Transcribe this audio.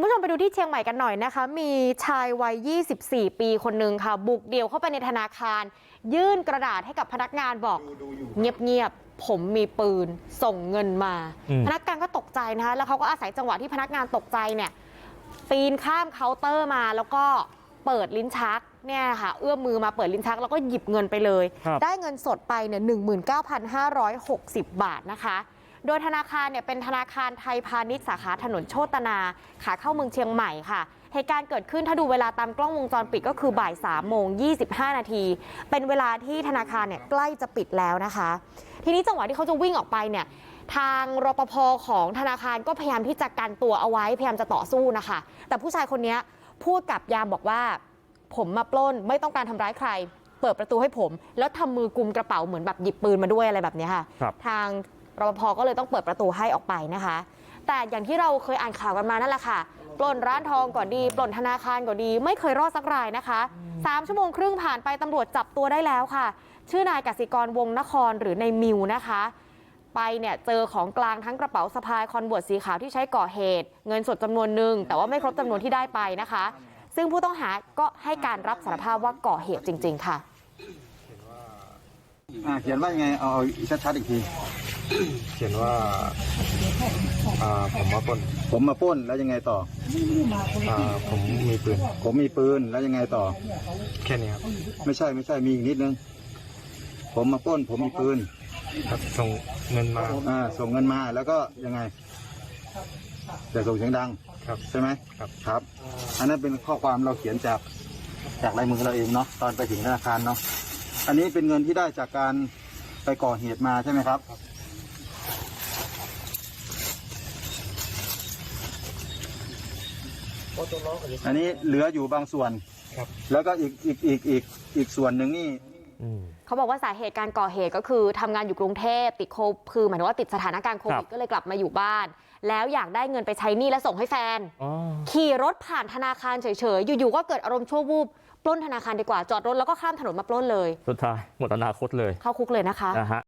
คุณผู้ชมไปดูที่เชียงใหม่กันหน่อยนะคะ มีชายวัย 24 ปีคนหนึ่งค่ะ บุกเดี่ยวเข้าไปในธนาคาร ยื่นกระดาษให้กับพนักงานบอกเงียบๆผมมีปืนส่งเงินมาอืมพนักงานก็ตกใจนะคะแล้วเขาก็อาศัยจังหวะที่พนักงานตกใจเนี่ยปีนข้ามเคาน์เตอร์มาแล้วก็เปิดลิ้นชักเนี่ยค่ะเอื้อมมือมาเปิดลิ้นชักแล้วก็หยิบเงินไปเลยครับได้เงินสดไปเนี่ยหนึ่งหมื่นเก้าพันห้าร้อยหกสิบบาทนะคะ โดยธนาคารเนี่ยเป็นธนาคารไทยพาณิชย์สาขาถนนโชตนาขาเข้าเมืองเชียงใหม่ค่ะเหตุการณ์เกิดขึ้นถ้าดูเวลาตามกล้องวงจรปิดก็คือบ่าย3โมง25นาที เป็นเวลาที่ธนาคารเนี่ยใกล้จะปิดแล้วนะคะ ทีนี้จังหวะที่เขาจะวิ่งออกไปเนี่ยทางรปภของธนาคารก็พยายามที่จะกันตัวเอาไว้พยายามจะต่อสู้นะคะ แต่ผู้ชายคนนี้พูดกับยามบอกว่า ผมมาปล้นไม่ต้องการทำร้ายใคร เปิดประตูให้ผม แล้วทำมือกุมกระเป๋าเหมือนแบบหยิบปืนมาด้วยอะไรแบบเนี้ยค่ะครับทาง รปภก็เลยต้องเปิดประตูให้ออกไปนะคะ แต่อย่างที่เราเคยอ่านข่าวกันมานั่นแหละค่ะปล้นร้านทองก็ดีปล้นธนาคารก็ดี ไม่เคยรอดสักรายนะคะสามชั่วโมงครึ่งผ่านไปตำรวจจับตัวได้แล้วค่ะ ชื่อนายกสิกรวงนครหรือในายมิวนะคะ ไปเนี่ยเจอของกลางทั้งกระเป๋าสะพายคอนเวิร์ตสีขาวที่ใช้ก่อเหตุ เงินสดจำนวนหนึ่งแต่ว่าไม่ครบจำนวนที่ได้ไปนะคะ ซึ่งผู้ต้องหาก็ให้การรับสารภาพว่าก่อเหตุจริง ๆ ค่ะเขียนว่ายังไงเอาชัดๆอีกที เขียนว่าอ่าผมมาปล้นผมมาปล้นแล้วยังไงต่อ อ่าผมมีปืนผมมีปืนแล้วยังไงต่อ แค่นี้ครับไม่ใช่ไม่ใช่มีอีกนิดนึง ผมมาปล้น ผมมีปืนครับส่งเงินมาอ่าส่งเงินมาแล้วก็ยังไงแต่ส่งเสียงดังครับ ใช่ไหมครับ ครับ อันนั้นเป็นข้อความเราเขียนจากจากลายมือเราเองเนาะตอนไปถึงธนาคารเนาะอันนี้เป็นเงินที่ได้จากการไปก่อเหตุมาใช่ไหมครับ อันนี้เหลืออยู่บางส่วนครับ แล้วก็อีกอีกอีกอีกอีกส่วนหนึ่งนี่อืมเขาบอกว่าสาเหตุการก่อเหตุก็คือทำงานอยู่กรุงเทพติดโควิดคือหมายถึงว่าติดสถานการณ์โควิดครับก็เลยกลับมาอยู่บ้าน แล้วอยากได้เงินไปใช้หนี้และส่งให้แฟนอ๋อขี่รถผ่านธนาคารเฉยๆ อยู่ๆก็เกิดอารมณ์ชั่ววูบปล้นธนาคารดีกว่าจอดรถแล้วก็ข้ามถนนมาปล้นเลย สุดท้ายหมดอนาคตเลยเข้าคุกเลยนะคะนะฮะ